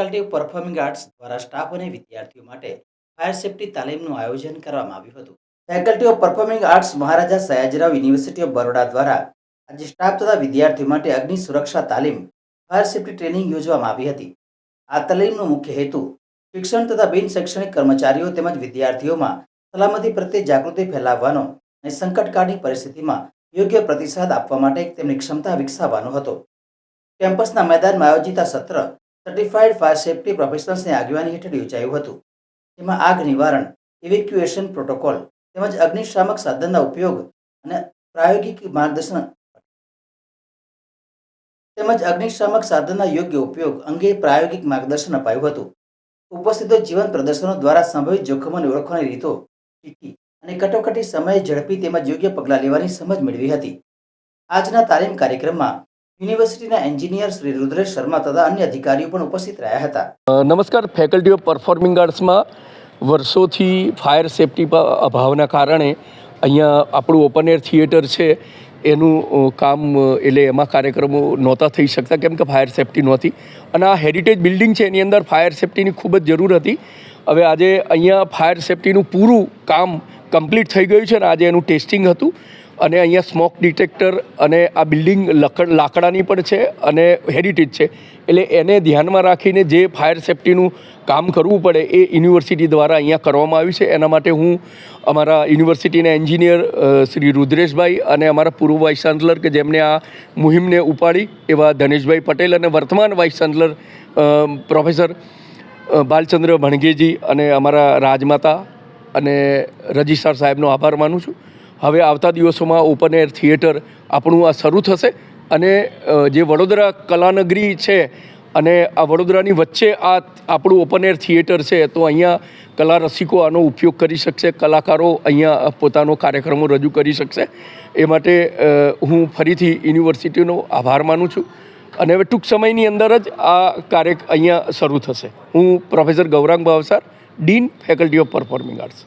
Faculty performing arts દ્વારા staff અને વિદ્યાર્થીઓ માટે ફાયર સેફ્ટી તાલીમનું આયોજન કરવામાં આવ્યું હતું. Faculty of performing arts Maharaja Sayajirao university of Baroda દ્વારા આજે સ્ટાફ તથા વિદ્યાર્થીઓ માટે અગ્નિ સુરક્ષા તાલીમ, ફાયર સેફ્ટી ટ્રેનિંગ યોજવામાં આવી હતી. આ તાલીમનો મુખ્ય હેતુ શિક્ષણ તથા બિન શૈક્ષણિક કર્મચારીઓ તેમજ વિદ્યાર્થીઓમાં સલામતી પ્રત્યે જાગૃતિ ફેલાવવાનો અને સંકટકાળની પરિસ્થિતિમાં યોગ્ય પ્રતિસાદ આપવા માટે તેમની ક્ષમતા વિકસાવવાનો હતો. કેમ્પસના મેદાનમાં આયોજિત આ સત્ર સર્ટિફાઈડ ફાયર સેફટી પ્રોફેશનલ્સની આગેવાની હેઠળ યોજાયું હતું. જેમાં આગ નિવારણ ઇવેક્યુએશન પ્રોટોકોલ તેમજ અગ્નિશામક સાધનના ઉપયોગ અને પ્રાયોગિક માર્ગદર્શન તેમજ અગ્નિશામક સાધનના યોગ્ય ઉપયોગ અંગે પ્રાયોગિક માર્ગદર્શન અપાયું હતું. ઉપસ્થિતો જીવન પ્રદર્શનો દ્વારા સંભવિત જોખમોને ઓળખવાની રીતો શીખી અને કટોકટી સમયે ઝડપી તેમજ યોગ્ય પગલાં લેવાની સમજ મેળવી હતી. આજના તાલીમ કાર્યક્રમમાં યુનિવર્સિટીના એન્જિનિયર શ્રી રુદ્રેશ શર્મા તથા અન્ય અધિકારીઓ પણ ઉપસ્થિત રહ્યા હતા. નમસ્કાર ફેકલ્ટી ઓફ પરફોર્મિંગ આર્ટ્સમાં વર્ષોથી ફાયર સેફટી અભાવના કારણે અહીંયા આપણું ઓપન એર થિયેટર છે, એનું કામ એટલે એમાં કાર્યક્રમો નહોતા થઈ શકતા, કેમ કે ફાયર સેફટી નહોતી. અને આ હેરિટેજ બિલ્ડિંગ છે, એની અંદર ફાયર સેફટીની ખૂબ જ જરૂર હતી. હવે આજે અહીંયા ફાયર સેફટીનું પૂરું કામ કમ્પ્લીટ થઈ ગયું છે, અને આજે એનું ટેસ્ટિંગ હતું. અને અહીંયા સ્મોક ડિટેક્ટર અને આ બિલ્ડિંગ લકડ, લાકડાની પણ છે અને હેરિટેજ છે. એટલે એને ધ્યાનમાં રાખીને જે ફાયર સેફ્ટીનું કામ કરવું પડે એ યુનિવર્સિટી દ્વારા અહીંયા કરવામાં આવ્યું છે. એના માટે હું અમારા યુનિવર્સિટીના એન્જિનિયર શ્રી રુદ્રેશભાઈ અને અમારા પૂર્વ વાઇસ ચાન્સલર કે જેમને આ મુહિમને ઉપાડી એવા ધનેશભાઈ પટેલ અને વર્તમાન vice chancellor professor Balchandra Bhangeji અને અમારા રાજમાતા અને રજિસ્ટ્રાર સાહેબનો આભાર માનું છું. હવે આવતા દિવસોમાં ઓપન એર થિયેટર આપણું આ શરૂ થશે અને જે વડોદરા કલાનગરી છે અને આ વડોદરાની વચ્ચે આ આપણું ઓપન એર થિયેટર છે, તો અહીંયા કલા રસિકો આનો ઉપયોગ કરી શકશે, કલાકારો અહીંયા પોતાનો કાર્યક્રમો રજૂ કરી શકશે. એ માટે હું ફરીથી યુનિવર્સિટીનો આભાર માનું છું. અને હવે ટૂંક સમયની અંદર જ આ કાર્ય અહીંયા શરૂ થશે. હું professor Gaurang Bhavsar dean, faculty of performing arts.